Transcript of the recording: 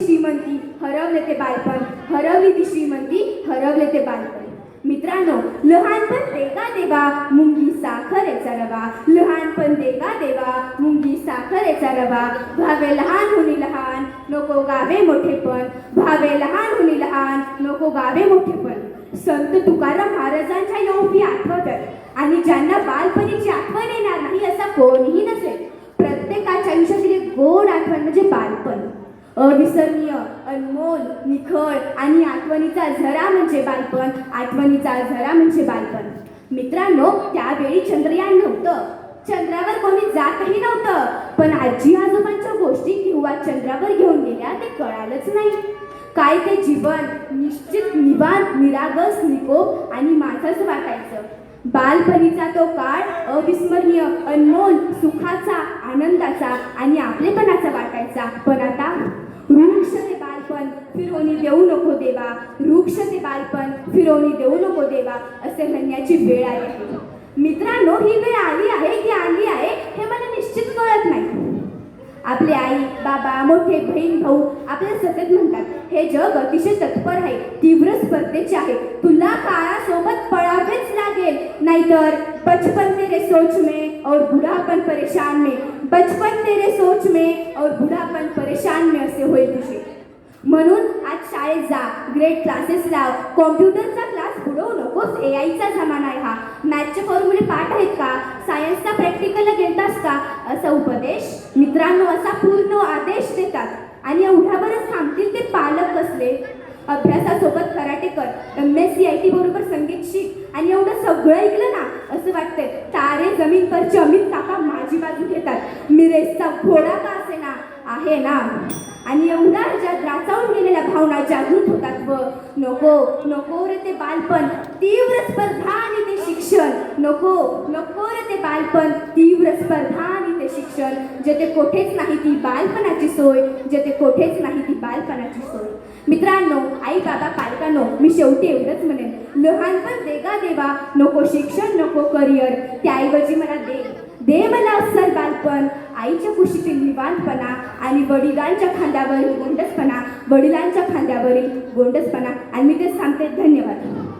श्रीमंती हरवले ते बालपण हरवली ती श्रीमंती हरवले ते बालपण. मित्रांनो लहानपण देगा देवा मुंगी साखरेचा रवा लहानपण देगा देवा मुंगी साखरेचा रवा भावे लहान होणी लहान नको गावे मोठेपण भावे लहान होणी लहान नको गावे मोठेपण संत तुकाराम महाराजांच्या योगी आठवतात आणि ज्यांना बालपणीची आठवण येणार नाही असा कोणीही अविसरणीय अनमोल निखळ आणि आठवणीचा झरा म्हणजे बालपण आठवणीचा झरा म्हणजे बालपण. मित्रांनो त्यावेळी चंद्रयान नव्हतं. चंद्रावर कोणी जातही नव्हतं. पण आजी आजोबांच्या गोष्टी किंवा चंद्रावर घेऊन गेल्या ते कळालंच नाही. काय ते जीवन निश्चित निवांत निरागस निकोप आणि माझंच वाटायचं. बालपणीचा तो काळ अविस्मरणीय अनमोल सुखाचा आनंदाचा आणि आपलेपणाचा वाटायचा पण आता वृक्ष ते बालपण फिरवणी देऊ नको देवा वृक्ष बालपण फिरवणी देऊ नको देवा असे म्हणण्याची वेळ आली. आहे मित्रांनो ही वेळ आली आहे की आली आहे हे मला निश्चित कळत नाही. आपले आई बाबा मोठे बहीण भाऊ आपल्याला सतत म्हणतात हे जग अतिशय तत्पर आहे तीव्र स्पर्धेचे आहे. तुला काळासोबत पळावेच लागेल. नाहीतर बचपन तेरे सोच में और बुढापण परेशान में बचपन तेरे सोच में और बुढापण परेशान में असे होईल तुझे. म्हणून शाळेत जा ग्रेट क्लासेस लाव. कॉम्प्युटरचा क्लास बुडवू नकोस. ए आयचा जमाना आहे हा. मॅथचे फॉर्म्युले पाठ आहेत का? सायन्सचा प्रॅक्टिकलला गेलतास का? असा उपदेश. मित्रांनो असा पूर्ण आदेश देतात. आणि एवढ्यावरच थांबतील ते पालक असले अभ्यासासोबत कराटे कर. M S C I T बरोबर संगीत शिक. आणि एवढं सगळं ऐकलं ना असं वाटतंय. तारे जमीन पर जमीन काका माझी बाजू घेतात. मिरेसचा घोडा का असे ना आहे ना. आणि एवढा ज्या द्राचावून गेलेला भावना जागृत होतात व नको नको रे ते बालपण तीव्र स्पर्धा आणि ते शिक्षण. नको नको रे ते बालपण तीव्र स्पर्धा आणि ते शिक्षण. जेथे कोठेच नाही ती बालपणाची सोय जेथे कोठेच नाही ती बालपणाची सोय. मित्रांनो आई बाबा पालकांनो मी शेवटी एवढंच म्हणेन. लहानपण देगा देवा नको शिक्षण नको करिअर. त्याऐवजी मला दे. दे मला अस्सल बालपण. आईच्या कुशीतील निवांतपणा आणि वडिलांच्या खांद्यावर गोंडसपणा वडिलांच्या खांद्यावरील गोंडसपणा आणि मी ते सांगते धन्यवाद.